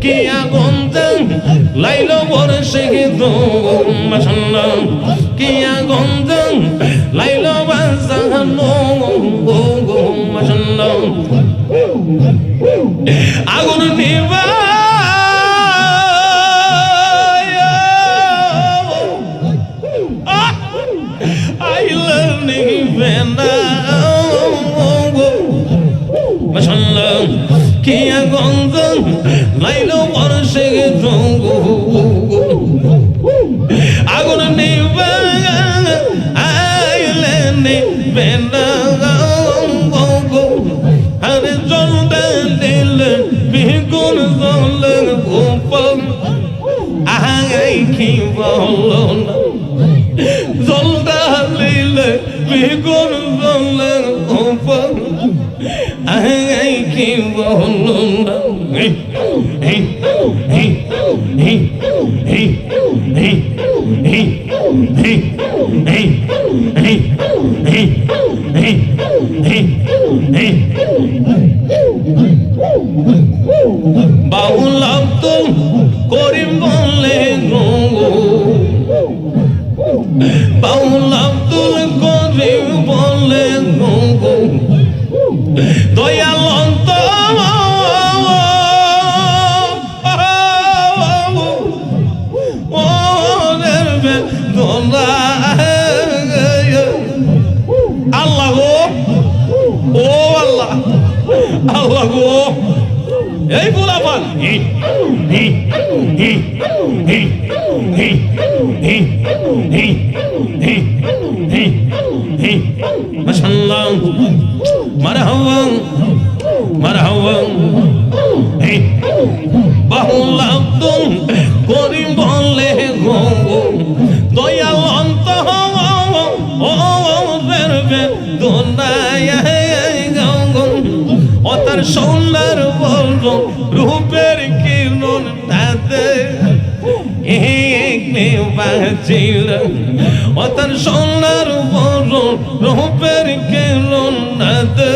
কি আগুন লাইল বরসে তো মাসাল্লাহ কি আগুন লাইল বাজানো গো মাসাল্লাহ আগুন নিবা মাসাল্লাহ কি আগুন লাইল বরসে তো আগুন নিবে আইলে নিবে না আরে জলটা দিলে বিগুন জলে গোপন। আহাই কি বলো না। জলটা দিলে বিগুন জলে গোপন। আহাই বাউল আব্দুল করিম বললে আল্লাহ। আল্লাহ গো। এই গোলাপান। মাশাল্লাহ। মারহাবা মারহাবা বাহুল আব্দুল করিম বলে গো। দয়াল সৌন্দর বলব, রূপের কিরণ তাতে। বাজিল। তার সৌন্দর বলব, রূপের কিরণ তাতে।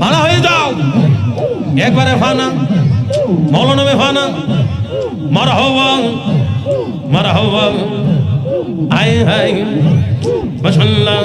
ফানা হয়ে যাও। একবারে ফানা মৌলানবে ফানা মারা হওয়া মারা হওয়া আয় হায়। মাশাল্লাহ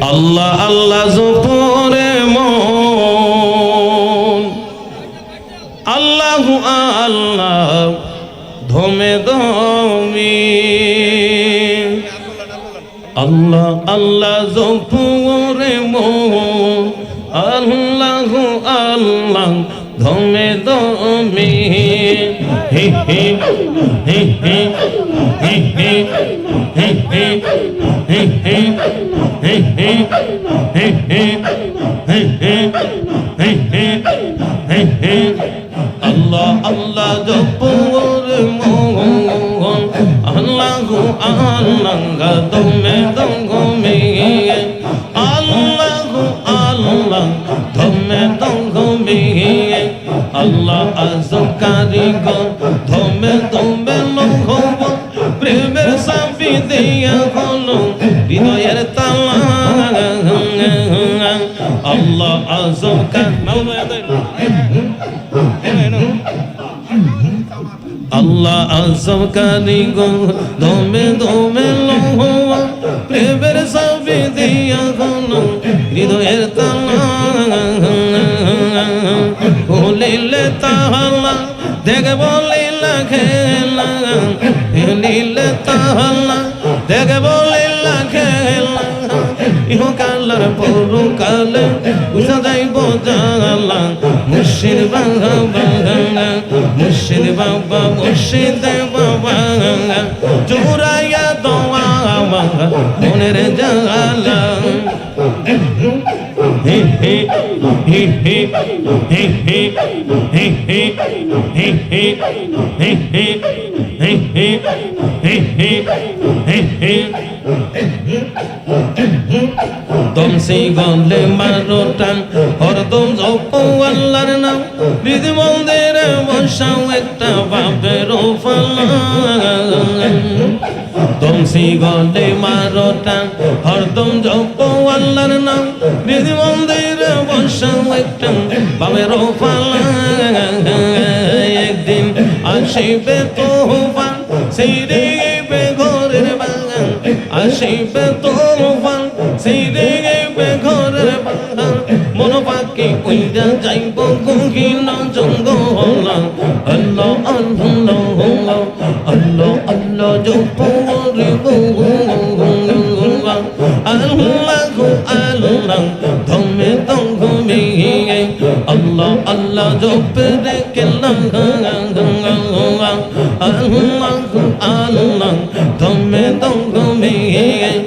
আল্লাহ আল্লাহ জপরে মন। আল্লাহ আল্লাহ ধমে ধমি। আল্লাহ আল্লাহ জপরে মন। আল্লাহ আল্লাহ ধমে ধমি। আল্লাহ আল্লাহ জপুর মোহন আল্লাহ আল্লাহ দমে দমে আল্লাহ আজম কারিগর, ধমে ধমে লঙ্ঘব প্রেমের সাফি দিয়া হল, হৃদয়ের তালা। আল্লাহ আজম আল্লাহ আজম কারিগর, ধমে ধমে লঙ্ঘব প্রেমের তাহাল্লা দেখব লীলা খেলা ইহকালার পরকালে উষা যাইব জালা মুর্শিদ বাবা বাংলা মুর্শিদ বাবা মুর্শিদ বাবা জুরাইয়া দোয়া মনের জালা দমসি গলে মারো টান হরদম জপো আল্লাহর নাম। হৃদ মন্দিরে বসাও একটা বাপের ফালান। গলে মারো টান হরদম জপো নাম। হৃদ মন্দিরে বসাও ফালান একদিন আসিবে সেই রেগে ঘরের বাগান। আসিবে সেই রেগে ঘরের বাগান। আল্লাহ আল্লাহ আল্লাহ ধমে ধমে আল্লাহ আল্লাহ জপরে কেলা আল্লাহ আল্লাহ